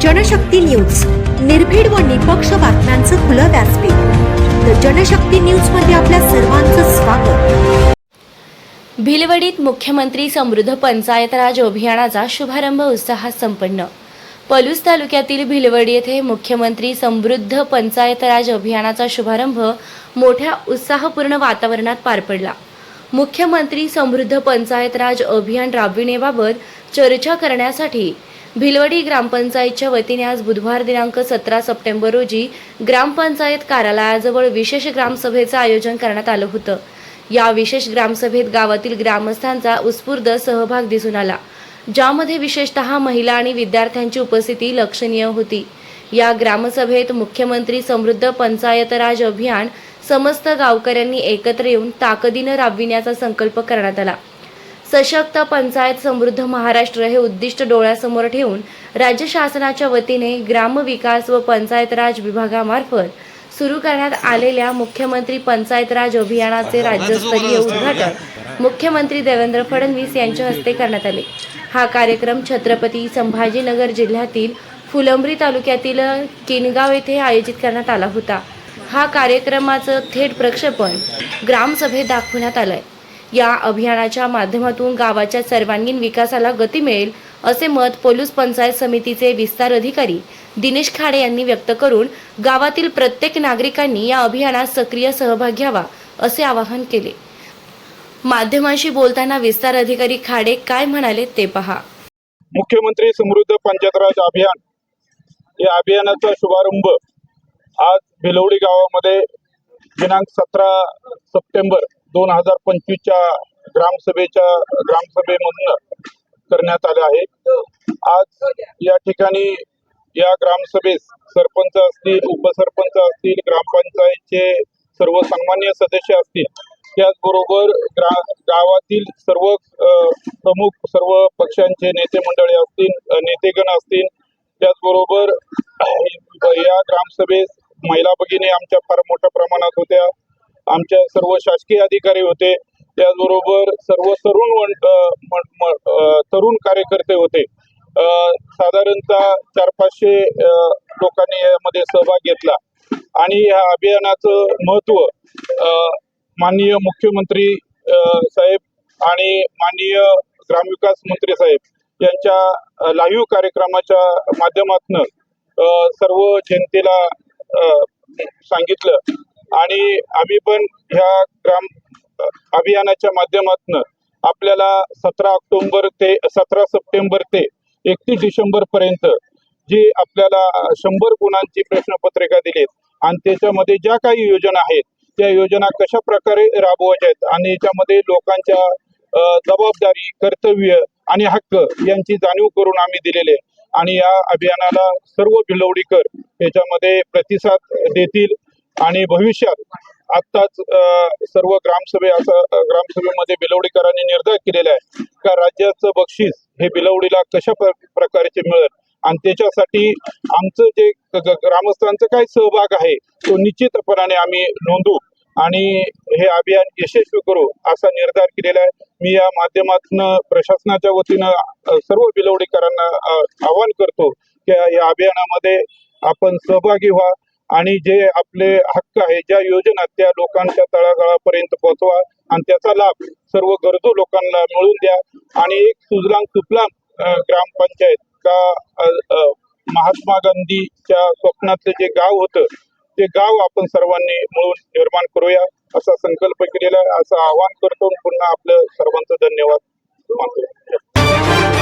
Janshakti news. निर्भीड व निपक्ष बातम्यांचं खुलं व्यासपीठ. द जनशक्ती न्यूजमध्ये आपल्या सर्वांचं स्वागत. भिलवडीत मुख्यमंत्री समृद्ध पंचायत राज अभियानाचा शुभारंभ उत्साहात संपन्न. पलूस तालुक्यातील भिलवडी येथे मुख्यमंत्री समृद्ध पंचायत राज अभियानाचा शुभारंभ मोठ्या उत्साहपूर्ण वातावरणात पार पडला. मुख्यमंत्री समृद्ध पंचायत राज अभियान राबविण्याबाबत चर्चा करण्यासाठी भिलवडी ग्रामपंचायतच्या वतीने आज बुधवार दिनांक सतरा सप्टेंबर रोजी ग्रामपंचायत कार्यालयाजवळ विशेष ग्रामसभेचं आयोजन करण्यात आलं होतं. या विशेष ग्रामसभेत गावातील ग्रामस्थांचा उत्स्फूर्त सहभाग दिसून आला. ज्यामध्ये विशेषतः महिला आणि विद्यार्थ्यांची उपस्थिती लक्षणीय होती. या ग्रामसभेत मुख्यमंत्री समृद्ध पंचायत राज अभियान समस्त गावकऱ्यांनी एकत्र येऊन ताकदीनं राबविण्याचा संकल्प करण्यात आला. सशक्त पंचायत समृद्ध महाराष्ट्र हे उद्दिष्ट डोळ्यासमोर ठेवून राज्य शासनाच्या वतीने ग्रामविकास व पंचायत राज विभागामार्फत सुरू करण्यात आलेल्या मुख्यमंत्री पंचायत राज अभियानाचे राज्यस्तरीय उद्घाटन मुख्यमंत्री देवेंद्र फडणवीस यांच्या हस्ते करण्यात आले हा कार्यक्रम छत्रपती संभाजीनगर जिल्ह्यातील फुलंब्री तालुक्यातील किनगाव येथे आयोजित करण्यात आला होता हा कार्यक्रमाचं थेट प्रक्षेपण ग्रामसभेत दाखवण्यात आलं आहे या अभियानाच्या माध्यमातून गावाच्या सर्वांगीण विकासाला गती मिळेल असे मत पोलीस पंचायत समितीचे विस्तार अधिकारी दिनेश खाडे यांनी व्यक्त करून गावातील प्रत्येक नागरिकांनी या अभियानात सक्रिय सहभाग घ्यावा असे आवाहन केले. माध्यमांशी बोलताना विस्तार अधिकारी खाडे काय म्हणाले ते पहा. मुख्यमंत्री समृद्ध पंचायतराज अभियान या अभियानाचा शुभारंभ आज भिलवडी गावामध्ये दिनांक सतरा सप्टेंबर दोन हजार पंचवीसच्या ग्रामसभेच्या ग्रामसभेमधून करण्यात आले आहे. आज या ठिकाणी या ग्रामसभेस सरपंच असतील उपसरपंच असतील ग्रामपंचायतचे सर्व सन्मान्य सदस्य असतील त्याचबरोबर ग्रा गावातील सर्व प्रमुख सर्व पक्षांचे नेते मंडळी असतील नेतेगण असतील त्याचबरोबर या ग्रामसभेस महिला भगिनी आमच्या फार सर्व शासकीय अधिकारी होते. त्याचबरोबर सर्व तरुण वन- म- म- तरुण कार्यकर्ते होते. साधारणतः चार पाचशे लोकांनी यामध्ये सहभाग घेतला. आणि या अभियानाचं महत्त्व माननीय मुख्यमंत्री साहेब आणि माननीय ग्रामविकास मंत्री साहेब यांच्या लाईव्ह कार्यक्रमाच्या माध्यमातून सर्व जनतेला सांगितलं. आणि आम्ही पण ह्या ग्राम अभियानाच्या माध्यमातून आपल्याला सतरा ऑक्टोबर ते सतरा सप्टेंबर ते एकतीस डिसेंबर पर्यंत जी आपल्याला शंभर गुणांची प्रश्नपत्रिका दिलीत आणि त्याच्यामध्ये ज्या काही योजना आहेत त्या योजना कशा प्रकारे राबवायच्या आहेत आणि याच्यामध्ये लोकांच्या जबाबदारी कर्तव्य आणि हक्क यांची जाणीव करून आम्ही दिलेले आहे. आणि या अभियानाला सर्व भिलवडीकर याच्यामध्ये प्रतिसाद देतील आणि भविष्यात आत्ताच सर्व ग्रामसभे असं ग्रामसभेमध्ये बिलवडीकरांनी निर्धार केलेला आहे का राज्याचं बक्षीस हे बिलवडीला कशा प्र- प्रकारचे मिळेल? आणि त्याच्यासाठी आमचं जे ग्रामस्थांचा काय सहभाग आहे तो निश्चितपणाने आम्ही नोंदवू आणि हे अभियान यशस्वी करू असा निर्धार केलेला आहे. मी या माध्यमातून प्रशासनाच्या वतीनं सर्व बिलवडीकरांना आवाहन करतो की या अभियानामध्ये आपण सहभागी व्हा. आणि जे आपले हक्क आहे ज्या योजना त्या लोकांच्या तळागाळापर्यंत पोहोचवा आणि त्याचा लाभ सर्व गरजू लोकांना मिळून द्या. आणि एक सुजलाम सुफलाम ग्रामपंचायत का महात्मा गांधीच्या स्वप्नातलं जे गाव होतं ते गाव आपण सर्वांनी मिळून निर्माण करूया असा संकल्प केलेला आहे. असं आवाहन करतो पुन्हा आपलं सर्वांचं धन्यवाद. मानतो